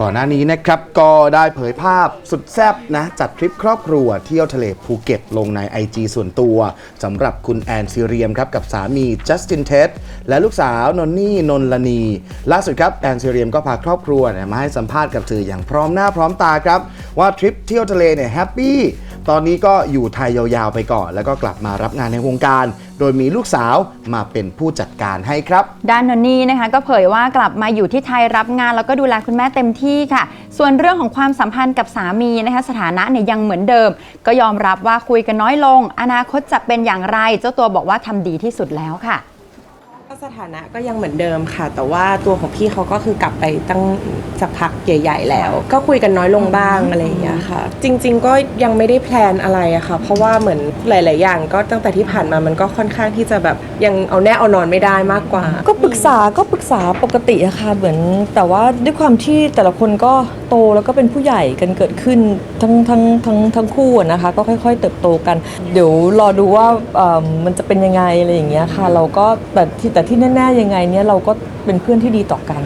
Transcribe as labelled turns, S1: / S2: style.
S1: ก่อนหน้านี้นะครับก็ได้เผยภาพสุดแซ่บนะ จัดทริปครอบครัวเที่ยวทะเลภูเก็ตลงใน IG ส่วนตัวสำหรับคุณแอนซีเรียมครับกับสามีจัสตินเทสและลูกสาวนนนี่นนลนี ล่าสุดครับแอนซีเรียมก็พาครอบครัวมาให้สัมภาษณ์กับสื่ออย่างพร้อมหน้าพร้อมตาครับ ว่าทริปเที่ยวทะเลเนี่ยแฮปปี้ตอนนี้ก็อยู่ไทยยาวๆไปก่อน แล้วก็กลับมารับงานในวงการ โดยมีลูกสาวมาเป็นผู้จัดการให้ครับ
S2: ด้านนนนี่นะคะก็เผยว่ากลับมาอยู่ที่ไทยรับงานแล้วก็ดูแลคุณแม่เต็มที่ค่ะ ส่วนเรื่องของความสัมพันธ์กับสามีนะคะสถานะเนี่ยยังเหมือนเดิม ก็ยอมรับว่าคุยกันน้อยลง อนาคตจะเป็นอย่างไร เจ้าตัวบอกว่าทำดีที่สุดแล้วค่ะ
S3: สถานะก็ยังเหมือนเดิมค่ะ แต่ว่าตัวของพี่เขาก็คือกลับไปตั้งสักพักใหญ่ๆแล้ว ก็คุยกันน้อยลงบ้างอะไรอย่างเงี้ยค่ะ จริง ๆ ก็ยังไม่ได้แพลนอะไรอะค่ะ เพราะว่าเหมือนหลาย ๆ อย่าง ก็ตั้งแต่ที่ผ่านมามันก็ค่อนข้างที่จะแบบยังเอาแน่เอานอนไม่ได้มากกว่า
S4: ก็ปรึกษาก็ปรึกษาปกติอะค่ะเหมือน แต่ว่าด้วยความที่แต่ละคนก็โตแล้วก็เป็นผู้ใหญ่กันเกิดขึ้นทั้งทั้งทั้งทั้งคู่นะคะ ก็ค่อยๆ เติบโตกัน เดี๋ยวรอดูว่ามมันจะเป็นยังไงอะไรอย่างเงี้ยค่ะ เราก็แต่ที่แต่ที่แน่ๆยังไงเนี่ยเราก็เป็นเพื่อนที่ดีต่อกัน